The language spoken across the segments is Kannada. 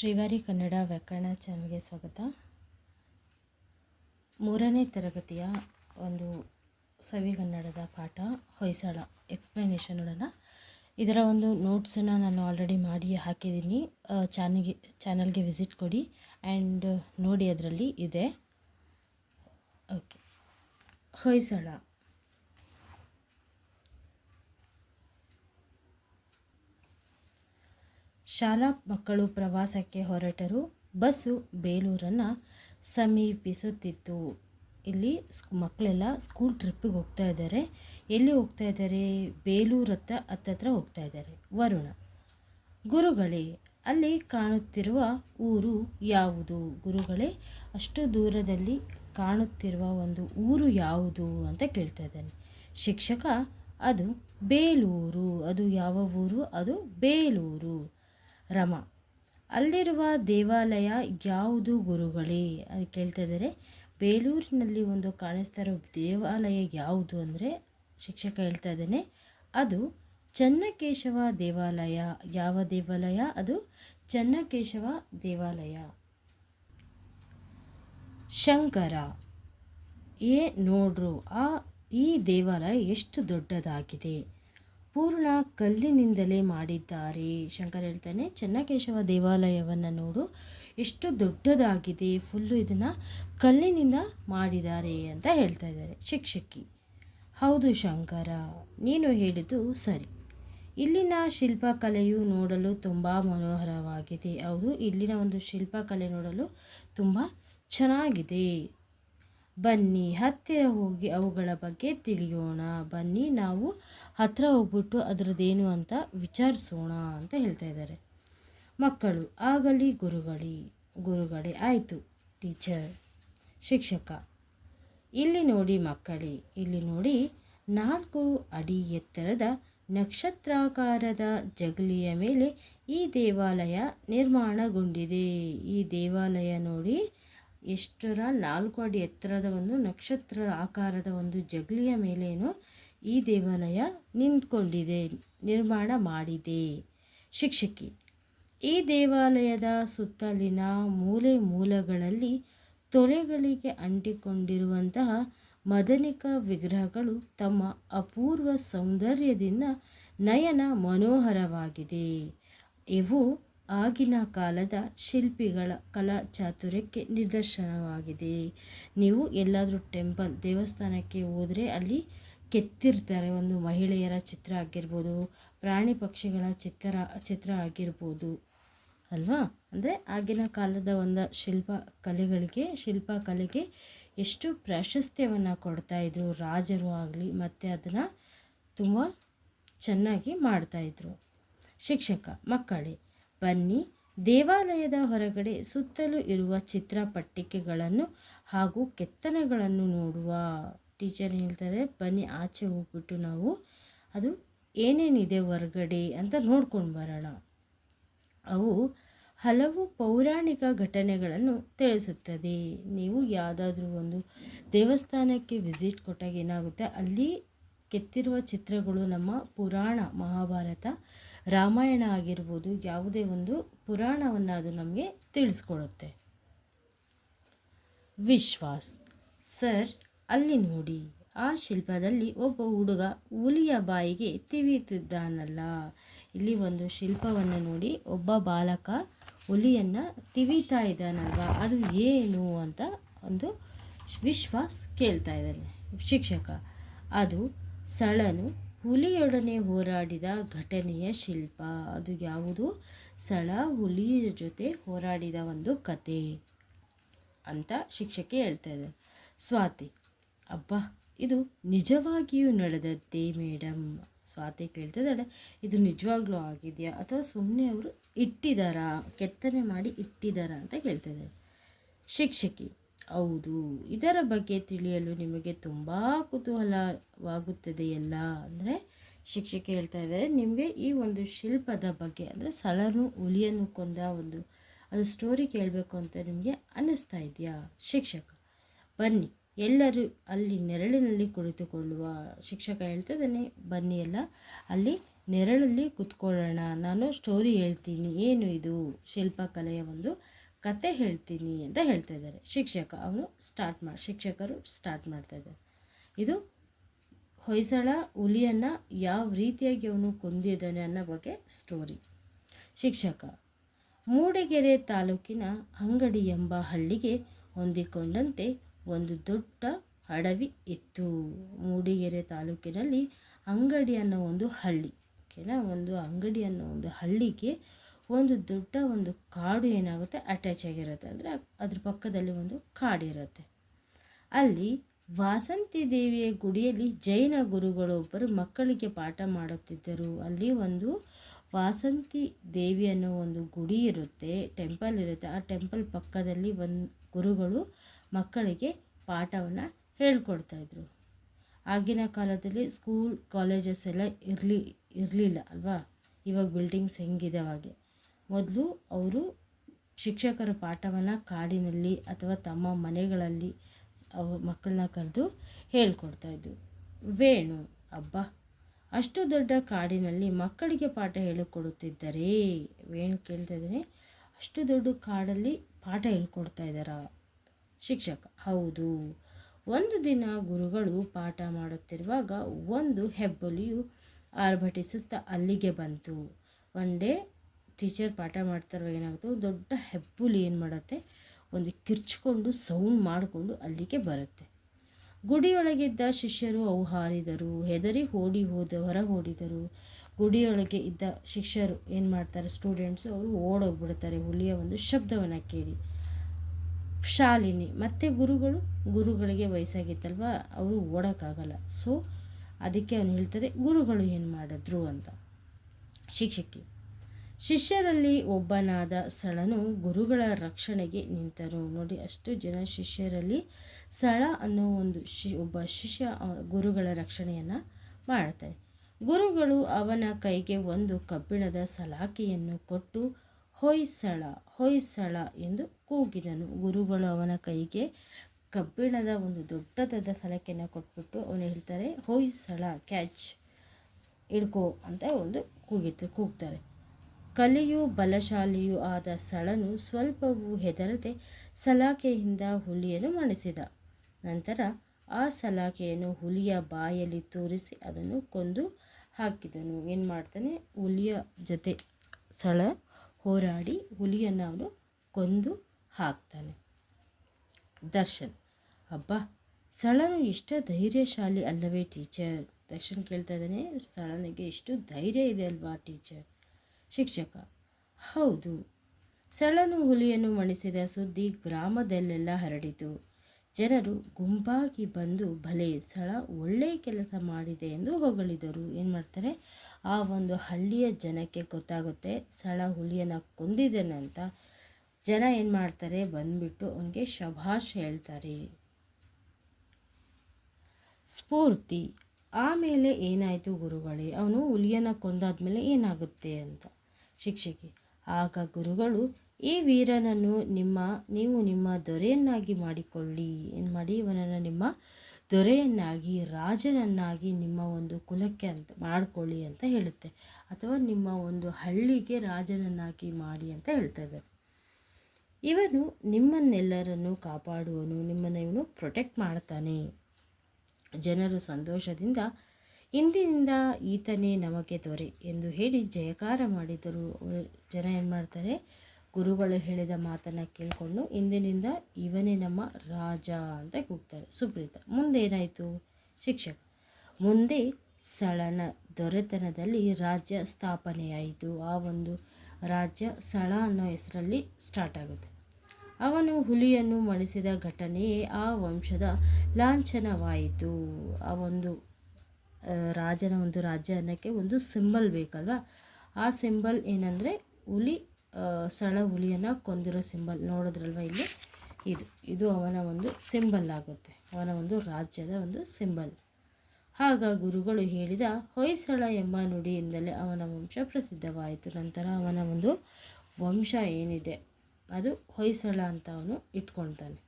ಶ್ರೀವಾರಿ ಕನ್ನಡ ವ್ಯಾಕರಣ ಚಾನಲ್ಗೆ ಸ್ವಾಗತ. ಮೂರನೇ ತರಗತಿಯ ಒಂದು ಸವಿಗನ್ನಡದ ಪಾಠ ಹೊಯ್ಸಳ ಎಕ್ಸ್ಪ್ಲನೇಷನ್ ನೋಡೋಣ. ಇದರ ಒಂದು ನೋಟ್ಸನ್ನು ನಾನು ಆಲ್ರೆಡಿ ಮಾಡಿ ಹಾಕಿದ್ದೀನಿ. ಚಾನಲ್ಗೆ ಚಾನಲ್ಗೆ ವಿಸಿಟ್ ಕೊಡಿ ಆ್ಯಂಡ್ ನೋಡಿ ಅದರಲ್ಲಿ ಇದೆ. ಓಕೆ. ಹೊಯ್ಸಳ ಶಾಲಾ ಮಕ್ಕಳು ಪ್ರವಾಸಕ್ಕೆ ಹೊರಟರು. ಬಸ್ಸು ಬೇಲೂರನ್ನು ಸಮೀಪಿಸುತ್ತಿತ್ತು. ಇಲ್ಲಿ ಮಕ್ಕಳೆಲ್ಲ ಸ್ಕೂಲ್ ಟ್ರಿಪ್ಪಿಗೆ ಹೋಗ್ತಾ ಇದ್ದಾರೆ. ಎಲ್ಲಿ ಹೋಗ್ತಾ ಇದ್ದಾರೆ? ಬೇಲೂರು ಹತ್ತ ಹತ್ತತ್ರ ಹೋಗ್ತಾ ಇದ್ದಾರೆ. ವರುಣ, ಗುರುಗಳೇ, ಅಲ್ಲಿ ಕಾಣುತ್ತಿರುವ ಊರು ಯಾವುದು? ಗುರುಗಳೇ, ಅಷ್ಟು ದೂರದಲ್ಲಿ ಕಾಣುತ್ತಿರುವ ಒಂದು ಊರು ಯಾವುದು ಅಂತ ಕೇಳ್ತಾ ಇದ್ದಾನೆ. ಶಿಕ್ಷಕ, ಅದು ಬೇಲೂರು. ಅದು ಯಾವ ಊರು? ಅದು ಬೇಲೂರು. ರಮ. ಅಲ್ಲಿರುವ ದೇವಾಲಯ ಯಾವುದು ಗುರುಗಳೇ? ಅದು ಕೇಳ್ತಾ ಇದ್ದಾರೆ. ಬೇಲೂರಿನಲ್ಲಿ ಒಂದು ಕಾಣಿಸ್ತಾ ಇರೋ ದೇವಾಲಯ ಯಾವುದು ಅಂದರೆ ಶಿಕ್ಷಕ ಹೇಳ್ತಾ ಇದ್ದಾನೆ. ಅದು ಚನ್ನಕೇಶವ ದೇವಾಲಯ. ಯಾವ ದೇವಾಲಯ? ಅದು ಚನ್ನಕೇಶವ ದೇವಾಲಯ. ಶಂಕರ. ಏ ನೋಡ್ರು, ಆ ಈ ದೇವಾಲಯ ಎಷ್ಟು ದೊಡ್ಡದಾಗಿದೆ? ಪೂರ್ಣ ಕಲ್ಲಿನಿಂದಲೇ ಮಾಡಿದ್ದಾರೆ. ಶಂಕರ ಹೇಳ್ತಾನೆ, ಚೆನ್ನಕೇಶವ ದೇವಾಲಯವನ್ನು ನೋಡು. ಎಷ್ಟು ದೊಡ್ಡದಾಗಿದೆ, ಫುಲ್ಲು ಇದನ್ನು ಕಲ್ಲಿನಿಂದ ಮಾಡಿದ್ದಾರೆ ಅಂತ ಹೇಳ್ತಾ ಇದ್ದಾರೆ ಶಿಕ್ಷಕಿ. ಹೌದು ಶಂಕರ, ನೀನು ಹೇಳಿದ್ದು ಸರಿ. ಇಲ್ಲಿನ ಶಿಲ್ಪಕಲೆಯು ನೋಡಲು ತುಂಬ ಮನೋಹರವಾಗಿದೆ. ಹೌದು, ಇಲ್ಲಿನ ಒಂದು ಶಿಲ್ಪಕಲೆ ನೋಡಲು ತುಂಬ ಚೆನ್ನಾಗಿದೆ. ಬನ್ನಿ, ಹತ್ತಿರ ಹೋಗಿ ಅವುಗಳ ಬಗ್ಗೆ ತಿಳಿಯೋಣ. ಬನ್ನಿ, ನಾವು ಹತ್ತಿರ ಹೋಗ್ಬಿಟ್ಟು ಅದರದ್ದೇನು ಅಂತ ವಿಚಾರಿಸೋಣ ಅಂತ ಹೇಳ್ತಾ ಇದ್ದಾರೆ. ಮಕ್ಕಳು, ಆಗಲಿ ಗುರುಗಳಿ, ಗುರುಗಳೇ, ಆಯಿತು, ಟೀಚರ್, ಶಿಕ್ಷಕ. ಇಲ್ಲಿ ನೋಡಿ ಮಕ್ಕಳೇ, ಇಲ್ಲಿ ನೋಡಿ ನಾಲ್ಕು ಅಡಿ ಎತ್ತರದ ನಕ್ಷತ್ರಾಕಾರದ ಜಗಲಿಯ ಮೇಲೆ ಈ ದೇವಾಲಯ ನಿರ್ಮಾಣಗೊಂಡಿದೆ. ಈ ದೇವಾಲಯ ನೋಡಿ ಎಷ್ಟರ ನಾಲ್ಕು ಅಡಿ ಎತ್ತರದ ಒಂದು ನಕ್ಷತ್ರ ಆಕಾರದ ಒಂದು ಜಗಲಿಯ ಮೇಲೇನು ಈ ದೇವಾಲಯ ನಿಂತ್ಕೊಂಡಿದೆ, ನಿರ್ಮಾಣ ಮಾಡಿದೆ. ಶಿಕ್ಷಕಿ, ಈ ದೇವಾಲಯದ ಸುತ್ತಲಿನ ಮೂಲೆ ಮೂಲಗಳಲ್ಲಿ ತೊಲೆಗಳಿಗೆ ಅಂಟಿಕೊಂಡಿರುವಂತಹ ಮದನಿಕ ವಿಗ್ರಹಗಳು ತಮ್ಮ ಅಪೂರ್ವ ಸೌಂದರ್ಯದಿಂದ ನಯನ ಮನೋಹರವಾಗಿದೆ. ಇವು ಆಗಿನ ಕಾಲದ ಶಿಲ್ಪಿಗಳ ಕಲಾ ಚಾತುರ್ಯಕ್ಕೆ ನಿದರ್ಶನವಾಗಿದೆ. ನೀವು ಎಲ್ಲಾದರೂ ಟೆಂಪಲ್ ದೇವಸ್ಥಾನಕ್ಕೆ ಹೋದರೆ ಅಲ್ಲಿ ಕೆತ್ತಿರ್ತಾರೆ ಒಂದು ಮಹಿಳೆಯರ ಚಿತ್ರ ಆಗಿರ್ಬೋದು, ಪ್ರಾಣಿ ಪಕ್ಷಿಗಳ ಚಿತ್ರ ಚಿತ್ರ ಆಗಿರ್ಬೋದು. ಅಲ್ವಾ? ಅಂದರೆ ಆಗಿನ ಕಾಲದ ಒಂದು ಶಿಲ್ಪ ಕಲೆಗಳಿಗೆ, ಶಿಲ್ಪ ಕಲೆಗೆ ಎಷ್ಟು ಪ್ರಾಶಸ್ತ್ಯವನ್ನು ಕೊಡ್ತಾಯಿದ್ರು ರಾಜರು ಆಗಲಿ ಮತ್ತು ಅದನ್ನು ತುಂಬ ಚೆನ್ನಾಗಿ ಮಾಡ್ತಾಯಿದ್ರು ಶಿಕ್ಷಕ, ಮಕ್ಕಳೇ ಬನ್ನಿ. ದೇವಾಲಯದ ಹೊರಗಡೆ ಸುತ್ತಲೂ ಇರುವ ಚಿತ್ರಪಟ್ಟಿಕೆಗಳನ್ನು ಹಾಗೂ ಕೆತ್ತನೆಗಳನ್ನು ನೋಡುವ ಟೀಚರ್ ಹೇಳ್ತಾರೆ, ಬನ್ನಿ ಆಚೆ ಹೋಗ್ಬಿಟ್ಟು ನಾವು ಅದು ಏನೇನಿದೆ ಹೊರಗಡೆ ಅಂತ ನೋಡ್ಕೊಂಡು ಬರೋಣ. ಅವು ಹಲವು ಪೌರಾಣಿಕ ಘಟನೆಗಳನ್ನು ತಿಳಿಸುತ್ತದೆ. ನೀವು ಯಾವುದಾದ್ರೂ ಒಂದು ದೇವಸ್ಥಾನಕ್ಕೆ ವಿಸಿಟ್ ಕೊಟ್ಟಾಗ ಏನಾಗುತ್ತೆ, ಅಲ್ಲಿ ಕೆತ್ತಿರುವ ಚಿತ್ರಗಳು ನಮ್ಮ ಪುರಾಣ ಮಹಾಭಾರತ ರಾಮಾಯಣ ಆಗಿರ್ಬೋದು ಯಾವುದೇ ಒಂದು ಪುರಾಣವನ್ನು ಅದು ನಮಗೆ ತಿಳಿಸ್ಕೊಡುತ್ತೆ. ವಿಶ್ವಾಸ್. ಸರ್, ಅಲ್ಲಿ ನೋಡಿ. ಆ ಶಿಲ್ಪದಲ್ಲಿ ಒಬ್ಬ ಹುಡುಗ ಹುಲಿಯ ಬಾಯಿಗೆ ತಿವಿಯುತ್ತಿದ್ದಾನಲ್ಲ ಇಲ್ಲಿ ಒಂದು ಶಿಲ್ಪವನ್ನು ನೋಡಿ. ಒಬ್ಬ ಬಾಲಕ ಹುಲಿಯನ್ನು ತಿವಿತಾ ಇದ್ದಾನಲ್ವ? ಅದು ಏನು ಅಂತ ಒಂದು ವಿಶ್ವಾಸ್ ಕೇಳ್ತಾ ಇದ್ದಾನೆ. ಶಿಕ್ಷಕ. ಅದು ಸಳನು ಹುಲಿಯೊಡನೆ ಹೋರಾಡಿದ ಘಟನೆಯ ಶಿಲ್ಪ. ಅದು ಯಾವುದು? ಸಳ ಹುಲಿಯ ಜೊತೆ ಹೋರಾಡಿದ ಒಂದು ಕತೆ ಅಂತ ಶಿಕ್ಷಕಿ ಹೇಳ್ತಾ ಇದ್ದಾರೆ ಸ್ವಾತಿ, ಅಬ್ಬ, ಇದು ನಿಜವಾಗಿಯೂ ನಡೆದದ್ದೇ ಮೇಡಮ್ ಸ್ವಾತಿ ಕೇಳ್ತಿದ್ದಾಳೆ ಇದು ನಿಜವಾಗ್ಲೂ ಆಗಿದೆಯಾ? ಅಥವಾ ಸುಮ್ಮನೆ ಅವರು ಇಟ್ಟಿದ್ದಾರಾ ಕೆತ್ತನೆ ಮಾಡಿ ಇಟ್ಟಿದ್ದಾರಾ ಅಂತ ಕೇಳ್ತಿದ್ದಾರೆ ಶಿಕ್ಷಕಿ ಹೌದು. ಇದರ ಬಗ್ಗೆ ತಿಳಿಯಲು ನಿಮಗೆ ತುಂಬ ಕುತೂಹಲವಾಗುತ್ತದೆಯಲ್ಲ ಅಂದರೆ ಶಿಕ್ಷಕ ಹೇಳ್ತಾ ಇದ್ದಾರೆ, ನಿಮಗೆ ಈ ಒಂದು ಶಿಲ್ಪದ ಬಗ್ಗೆ ಅಂದರೆ ಸಳನು ಹುಲಿಯನ್ನು ಕೊಂದ ಒಂದು, ಅದು ಸ್ಟೋರಿ ಕೇಳಬೇಕು ಅಂತ ನಿಮಗೆ ಅನ್ನಿಸ್ತಾ ಇದೆಯಾ? ಶಿಕ್ಷಕ, ಬನ್ನಿ. ಎಲ್ಲರೂ ಅಲ್ಲಿ ನೆರಳಿನಲ್ಲಿ ಕುಳಿತುಕೊಳ್ಳುವ ಶಿಕ್ಷಕ ಹೇಳ್ತಾ ಇದ್ದಾನೆ, ಬನ್ನಿ ಎಲ್ಲ. ಅಲ್ಲಿ ನೆರಳಲ್ಲಿ ಕುತ್ಕೊಳ್ಳೋಣ. ನಾನು ಸ್ಟೋರಿ ಹೇಳ್ತೀನಿ. ಏನು ಇದು? ಶಿಲ್ಪಕಲೆಯ ಒಂದು ಕತೆ ಹೇಳ್ತೀನಿ ಅಂತ ಹೇಳ್ತಾ ಇದ್ದಾರೆ. ಶಿಕ್ಷಕ ಅವನು ಸ್ಟಾರ್ಟ್ ಮಾಡಿ ಶಿಕ್ಷಕರು ಸ್ಟಾರ್ಟ್ ಮಾಡ್ತಾ ಇದ್ದಾರೆ. ಇದು ಹೊಯ್ಸಳ ಹುಲಿಯನ್ನು ಯಾವ ರೀತಿಯಾಗಿ ಅವನು ಕೊಂದಿದ್ದಾನೆ ಅನ್ನೋ ಬಗ್ಗೆ ಸ್ಟೋರಿ ಶಿಕ್ಷಕ, ಮೂಡಿಗೆರೆ ತಾಲೂಕಿನ ಅಂಗಡಿ ಎಂಬ ಹಳ್ಳಿಗೆ ಹೊಂದಿಕೊಂಡಂತೆ ಒಂದು ದೊಡ್ಡ ಅಡವಿ ಇತ್ತು. ಮೂಡಿಗೆರೆ ತಾಲೂಕಿನಲ್ಲಿ ಅಂಗಡಿ ಅನ್ನೋ ಒಂದು ಹಳ್ಳಿ, ಓಕೆನಾ? ಒಂದು ಅಂಗಡಿ ಅನ್ನೋ ಒಂದು ಹಳ್ಳಿಗೆ ಒಂದು ದೊಡ್ಡ ಒಂದು ಕಾಡು ಏನಾಗುತ್ತೆ? ಅಟ್ಯಾಚ್ ಆಗಿರುತ್ತೆ. ಅಂದರೆ ಅದ್ರ ಪಕ್ಕದಲ್ಲಿ ಒಂದು ಕಾಡಿರುತ್ತೆ ಅಲ್ಲಿ ವಾಸಂತಿ ದೇವಿಯ ಗುಡಿಯಲ್ಲಿ ಜೈನ ಗುರುಗಳು ಒಬ್ಬರು ಮಕ್ಕಳಿಗೆ ಪಾಠ ಮಾಡುತ್ತಿದ್ದರು. ಅಲ್ಲಿ ಒಂದು ವಾಸಂತಿ ದೇವಿ ಅನ್ನೋ ಒಂದು ಗುಡಿ ಇರುತ್ತೆ ಟೆಂಪಲ್ ಇರುತ್ತೆ. ಆ ಟೆಂಪಲ್ ಪಕ್ಕದಲ್ಲಿ ಒಂದು ಗುರುಗಳು ಮಕ್ಕಳಿಗೆ ಪಾಠವನ್ನು ಹೇಳ್ಕೊಡ್ತಾಯಿದ್ರು ಆಗಿನ ಕಾಲದಲ್ಲಿ ಸ್ಕೂಲ್ ಕಾಲೇಜಸ್ ಎಲ್ಲ ಇರಲಿ, ಇರಲಿಲ್ಲ ಅಲ್ವಾ? ಇವಾಗ ಬಿಲ್ಡಿಂಗ್ಸ್ ಹೆಂಗಿದಾವಾಗೆ ಮೊದಲು ಅವರು ಶಿಕ್ಷಕರ ಪಾಠವನ್ನು ಕಾಡಿನಲ್ಲಿ ಅಥವಾ ತಮ್ಮ ಮನೆಗಳಲ್ಲಿ ಅವ್ರ ಮಕ್ಕಳನ್ನ ಕರೆದು ಹೇಳ್ಕೊಡ್ತಾಯಿದ್ರು ವೇಣು ಹಬ್ಬ ಅಷ್ಟು ದೊಡ್ಡ ಕಾಡಿನಲ್ಲಿ ಮಕ್ಕಳಿಗೆ ಪಾಠ ಹೇಳಿಕೊಡುತ್ತಿದ್ದರೆ? ವೇಣು ಕೇಳ್ತಾ ಇದ್ದಾನೆ ಅಷ್ಟು ದೊಡ್ಡ ಕಾಡಲ್ಲಿ ಪಾಠ ಹೇಳ್ಕೊಡ್ತಾ ಇದ್ದಾರಾ? ಶಿಕ್ಷಕ. ಹೌದು. ಒಂದು ದಿನ ಗುರುಗಳು ಪಾಠ ಮಾಡುತ್ತಿರುವಾಗ ಒಂದು ಹೆಬ್ಬುಲಿಯು ಆರ್ಭಟಿಸುತ್ತಾ ಅಲ್ಲಿಗೆ ಬಂತು. ಒಂದೇ ಟೀಚರ್ ಪಾಠ ಮಾಡ್ತಾರೋ ಏನಾಗುತ್ತೆ ದೊಡ್ಡ ಹೆಬ್ಬುಲಿ ಏನು ಮಾಡುತ್ತೆ? ಒಂದು ಕಿರ್ಚ್ಕೊಂಡು ಸೌಂಡ್ ಮಾಡಿಕೊಂಡು ಅಲ್ಲಿಗೆ ಬರುತ್ತೆ. ಗುಡಿಯೊಳಗಿದ್ದ ಶಿಷ್ಯರು ಅವು ಹಾರಿದರು ಹೆದರಿ ಓಡಿ ಹೋದ ಹೊರ ಓಡಿದರು ಗುಡಿಯೊಳಗೆ ಇದ್ದ ಶಿಷ್ಯರು ಏನು ಮಾಡ್ತಾರೆ? ಸ್ಟೂಡೆಂಟ್ಸು ಅವರು ಓಡೋಗ್ಬಿಡ್ತಾರೆ, ಹುಲಿಯ ಒಂದು ಶಬ್ದವನ್ನು ಕೇಳಿ. ಶಾಲಿನಿ, ಮತ್ತು ಗುರುಗಳು? ಗುರುಗಳಿಗೆ ವಯಸ್ಸಾಗಿತ್ತಲ್ವ? ಅವರು ಓಡೋಕ್ಕಾಗಲ್ಲ. ಸೊ ಅದಕ್ಕೆ ಅವನು ಹೇಳ್ತಾರೆ, ಗುರುಗಳು ಏನು ಮಾಡಿದ್ರು ಅಂತ. ಶಿಕ್ಷಕಿ ಶಿಷ್ಯರಲ್ಲಿ ಒಬ್ಬನಾದ ಸಳನು ಗುರುಗಳ ರಕ್ಷಣೆಗೆ ನಿಂತನು. ನೋಡಿ, ಅಷ್ಟು ಜನ ಶಿಷ್ಯರಲ್ಲಿ ಸಳ ಅನ್ನೋ ಒಂದು ಶಿ, ಒಬ್ಬ ಶಿಷ್ಯ ಗುರುಗಳ ರಕ್ಷಣೆಯನ್ನು ಮಾಡ್ತಾರೆ ಗುರುಗಳು ಅವನ ಕೈಗೆ ಒಂದು ಕಬ್ಬಿಣದ ಸಲಾಕೆಯನ್ನು ಕೊಟ್ಟು ಹೊಯ್ಸಳ ಹೊಯ್ಸಳ ಎಂದು ಕೂಗಿದನು. ಗುರುಗಳು ಅವನ ಕೈಗೆ ಕಬ್ಬಿಣದ ಒಂದು ದೊಡ್ಡದಾದ ಸಲಾಖೆಯನ್ನು ಕೊಟ್ಬಿಟ್ಟು ಅವನು ಹೇಳ್ತಾರೆ ಹೊಯ್ಸಳ ಕ್ಯಾಚ್ ಹಿಡ್ಕೋ ಅಂತ ಒಂದು ಕೂಗಿತ್ತು, ಕೂಗ್ತಾರೆ. ಕಲಿಯು ಬಲಶಾಲಿಯೂ ಆದ ಸಳನು ಸ್ವಲ್ಪವೂ ಹೆದರದೆ ಸಲಾಕೆಯಿಂದ ಹುಲಿಯನ್ನು ಮಣಿಸಿದ. ನಂತರ ಆ ಸಲಾಕೆಯನ್ನು ಹುಲಿಯ ಬಾಯಲ್ಲಿ ತೋರಿಸಿ ಅದನ್ನು ಕೊಂದು ಹಾಕಿದನು. ಏನು ಮಾಡ್ತಾನೆ? ಹುಲಿಯ ಜೊತೆ ಸಳ ಹೋರಾಡಿ ಹುಲಿಯನ್ನು ಅವನು ಕೊಂದು ಹಾಕ್ತಾನೆ. ದರ್ಶನ್, ಅಬ್ಬಾ, ಸಳನು ಇಷ್ಟ ಧೈರ್ಯಶಾಲಿ ಅಲ್ಲವೇ ಟೀಚರ್? ದರ್ಶನ್ ಕೇಳ್ತಾ ಇದ್ದಾನೆ. ಸಳನಿಗೆ ಎಷ್ಟು ಧೈರ್ಯ ಇದೆ ಅಲ್ವಾ ಟೀಚರ್? ಶಿಕ್ಷಕ. ಹೌದು. ಸಳನು ಹುಲಿಯನ್ನು ಮಣಿಸಿದ ಸುದ್ದಿ ಗ್ರಾಮದಲ್ಲೆಲ್ಲ ಹರಡಿತು. ಜನರು ಗುಂಪಾಗಿ ಬಂದು ಭಲೆ ಸಳ ಒಳ್ಳೆಯ ಕೆಲಸ ಮಾಡಿದೆ ಎಂದು ಹೊಗಳಿದರು. ಏನು ಮಾಡ್ತಾರೆ? ಆ ಒಂದು ಹಳ್ಳಿಯ ಜನಕ್ಕೆ ಗೊತ್ತಾಗುತ್ತೆ, ಸಳ ಹುಲಿಯನ್ನು ಕೊಂದಿದ್ದಾನೆ ಅಂತ. ಜನ ಏನು ಮಾಡ್ತಾರೆ? ಬಂದ್ಬಿಟ್ಟು ಅವನಿಗೆ ಶಭಾಷ್ ಹೇಳ್ತಾರೆ. ಸ್ಫೂರ್ತಿ. ಆಮೇಲೆ ಏನಾಯಿತು ಗುರುಗಳೇ? ಅವನು ಹುಲಿಯನ್ನು ಕೊಂದಾದ್ಮೇಲೆ ಏನಾಗುತ್ತೆ ಅಂತ. ಶಿಕ್ಷಕಿ ಆಗ ಗುರುಗಳು, ಈ ವೀರನನ್ನು ನಿಮ್ಮ, ನೀವು ನಿಮ್ಮ ದೊರೆಯನ್ನಾಗಿ ಮಾಡಿಕೊಳ್ಳಿ. ಏನು ಮಾಡಿ? ಇವನನ್ನು ನಿಮ್ಮ ದೊರೆಯನ್ನಾಗಿ, ರಾಜನನ್ನಾಗಿ ನಿಮ್ಮ ಒಂದು ಕುಲಕ್ಕೆ ಅಂತ ಮಾಡಿಕೊಳ್ಳಿ ಅಂತ ಹೇಳುತ್ತೆ. ಅಥವಾ ನಿಮ್ಮ ಒಂದು ಹಳ್ಳಿಗೆ ರಾಜನನ್ನಾಗಿ ಮಾಡಿ ಅಂತ ಹೇಳ್ತಾ ಇದ್ದಾರೆ. ಇವನು ನಿಮ್ಮನ್ನೆಲ್ಲರನ್ನು ಕಾಪಾಡುವನು. ನಿಮ್ಮನ್ನು ಇವನು ಪ್ರೊಟೆಕ್ಟ್ ಮಾಡ್ತಾನೆ. ಜನರು ಸಂತೋಷದಿಂದ ಇಂದಿನಿಂದ ಈತನೇ ನಮಗೆ ದೊರೆ ಎಂದು ಹೇಳಿ ಜಯಕಾರ ಮಾಡಿದರು. ಜನ ಏನು ಮಾಡ್ತಾರೆ? ಗುರುಗಳು ಹೇಳಿದ ಮಾತನ್ನು ಕೇಳಿಕೊಂಡು ಇಂದಿನಿಂದ ಇವನೇ ನಮ್ಮ ರಾಜ ಅಂತ ಕೂಗ್ತಾರೆ. ಸುಪ್ರೀತ ಮುಂದೆ ಏನಾಯಿತು ಶಿಕ್ಷಕ, ಮುಂದೆ ಸಳನ ದೊರೆತನದಲ್ಲಿ ರಾಜ್ಯ ಸ್ಥಾಪನೆಯಾಯಿತು. ಆ ಒಂದು ರಾಜ್ಯ ಸಳ ಅನ್ನೋ ಹೆಸರಲ್ಲಿ ಸ್ಟಾರ್ಟ್ ಆಗುತ್ತೆ. ಅವನು ಹುಲಿಯನ್ನು ಮಣಿಸಿದ ಘಟನೆಯೇ ಆ ವಂಶದ ಲಾಂಛನವಾಯಿತು. ಆ ಒಂದು ರಾಜನ ಒಂದು ರಾಜ್ಯ ಅನ್ನೋಕ್ಕೆ ಒಂದು ಸಿಂಬಲ್ ಬೇಕಲ್ವಾ? ಆ ಸಿಂಬಲ್ ಏನಂದರೆ ಹುಲಿ ಸಳ ಹುಲಿಯನ್ನು ಕೊಂದಿರೋ ಸಿಂಬಲ್. ನೋಡಿದ್ರಲ್ವ ಇಲ್ಲಿ? ಇದು ಇದು ಅವನ ಒಂದು ಸಿಂಬಲ್ ಆಗುತ್ತೆ. ಅವನ ಒಂದು ರಾಜ್ಯದ ಒಂದು ಸಿಂಬಲ್. ಆಗ ಗುರುಗಳು ಹೇಳಿದ, ಹೊಯ್ಸಳ ಎಂಬ ನುಡಿಯಿಂದಲೇ ಅವನ ವಂಶ ಪ್ರಸಿದ್ಧವಾಯಿತು. ನಂತರ ಅವನ ಒಂದು ವಂಶ ಏನಿದೆ, ಅದು ಹೊಯ್ಸಳ ಅಂತ ಅವನು ಇಟ್ಕೊಳ್ತಾನೆ.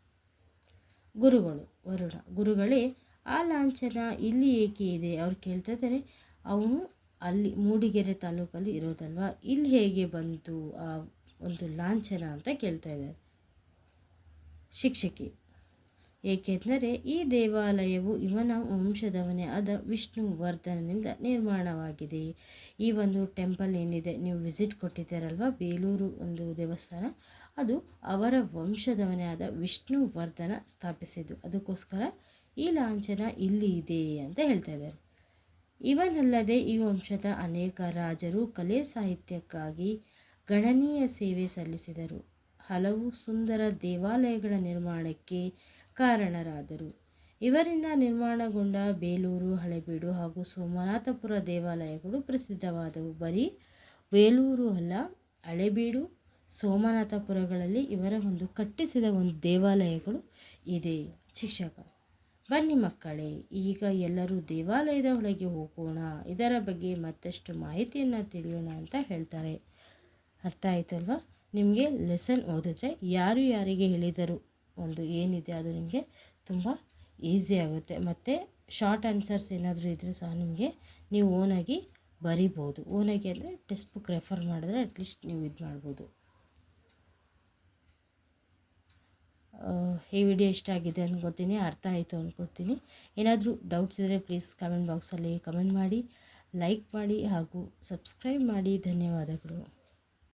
ಗುರುಗಳು, ವರುಣ, ಗುರುಗಳೇ ಆ ಲಾಂಛನ ಇಲ್ಲಿ ಏಕೆ ಇದೆ? ಅವ್ರು ಕೇಳ್ತಾ ಇದ್ದಾರೆ ಅವನು ಅಲ್ಲಿ ಮೂಡಿಗೆರೆ ತಾಲೂಕಲ್ಲಿ ಇರೋದಲ್ವಾ? ಇಲ್ಲಿ ಹೇಗೆ ಬಂತು ಆ ಒಂದು ಲಾಂಛನ? ಅಂತ ಕೇಳ್ತಾ ಇದ್ದಾರೆ ಶಿಕ್ಷಕಿ. ಏಕೆಂದರೆ ಈ ದೇವಾಲಯವು ಇವನ ವಂಶದವನೇ ಆದ ವಿಷ್ಣುವರ್ಧನನಿಂದ ನಿರ್ಮಾಣವಾಗಿದೆ. ಈ ಒಂದು ಟೆಂಪಲ್ ಏನಿದೆ, ನೀವು ವಿಸಿಟ್ ಕೊಟ್ಟಿದ್ದೀರಲ್ವ? ಬೇಲೂರು ಒಂದು ದೇವಸ್ಥಾನ. ಅದು ಅವರ ವಂಶದವನೇ ಆದ ವಿಷ್ಣುವರ್ಧನ ಸ್ಥಾಪಿಸಿದ್ದು. ಅದಕ್ಕೋಸ್ಕರ ಈ ಲಾಂಛನ ಇಲ್ಲಿ ಇದೆ ಅಂತ ಹೇಳ್ತಾ ಇದ್ದಾರೆ. ಇವನಲ್ಲದೆ ಈ ವಂಶದ ಅನೇಕ ರಾಜರು ಕಲೆ ಸಾಹಿತ್ಯಕ್ಕಾಗಿ ಗಣನೀಯ ಸೇವೆ ಸಲ್ಲಿಸಿದರು. ಹಲವು ಸುಂದರ ದೇವಾಲಯಗಳ ನಿರ್ಮಾಣಕ್ಕೆ ಕಾರಣರಾದರು. ಇವರಿಂದ ನಿರ್ಮಾಣಗೊಂಡ ಬೇಲೂರು, ಹಳೆಬೀಡು ಹಾಗೂ ಸೋಮನಾಥಪುರ ದೇವಾಲಯಗಳು ಪ್ರಸಿದ್ಧವಾದವು. ಬರೀ ಬೇಲೂರು ಅಲ್ಲ, ಹಳೆಬೀಡು, ಸೋಮನಾಥಪುರಗಳಲ್ಲಿ ಇವರ ಒಂದು ಕಟ್ಟಿಸಿದ ಒಂದು ದೇವಾಲಯಗಳು ಇದೆ. ಶಿಕ್ಷಕ ಬನ್ನಿ ಮಕ್ಕಳೇ, ಈಗ ಎಲ್ಲರೂ ದೇವಾಲಯದ ಒಳಗೆ ಹೋಗೋಣ. ಇದರ ಬಗ್ಗೆ ಮತ್ತಷ್ಟು ಮಾಹಿತಿಯನ್ನು ತಿಳಿಯೋಣ ಅಂತ ಹೇಳ್ತಾರೆ. ಅರ್ಥ ಆಯ್ತಲ್ವಾ? ನಿಮಗೆ ಲೆಸನ್ ಓದಿದ್ರೆ ಯಾರು ಯಾರಿಗೆ ಹೇಳಿದರು? ಒಂದು ಏನಿದೆ ಅದು ನಿಮಗೆ ತುಂಬ ಈಸಿ ಆಗುತ್ತೆ. ಮತ್ತು ಶಾರ್ಟ್ ಆನ್ಸರ್ಸ್ ಏನಾದರೂ ಇದ್ದರೆ ಸಹ ನಿಮಗೆ ನೀವು ಓನಾಗಿ ಬರಿಬೋದು. ಓನಾಗಿ ಅಂದರೆ ಟೆಕ್ಸ್ಟ್ ಬುಕ್ ರೆಫರ್ ಮಾಡಿದ್ರೆ ಅಟ್ಲೀಸ್ಟ್ ನೀವು ಇದು ಮಾಡ್ಬೋದು ಈ ವಿಡಿಯೋ ಇಷ್ಟ ಆಗಿದೆ ಅಂದ್ಕೊತೀನಿ ಅರ್ಥ ಆಯಿತು ಅಂದ್ಕೊಳ್ತೀನಿ ಏನಾದರೂ ಡೌಟ್ಸ್ ಇದ್ದರೆ ಪ್ಲೀಸ್ ಕಮೆಂಟ್ ಬಾಕ್ಸಲ್ಲಿ ಕಮೆಂಟ್ ಮಾಡಿ ಲೈಕ್ ಮಾಡಿ ಹಾಗೂ ಸಬ್ಸ್ಕ್ರೈಬ್ ಮಾಡಿ. ಧನ್ಯವಾದಗಳು.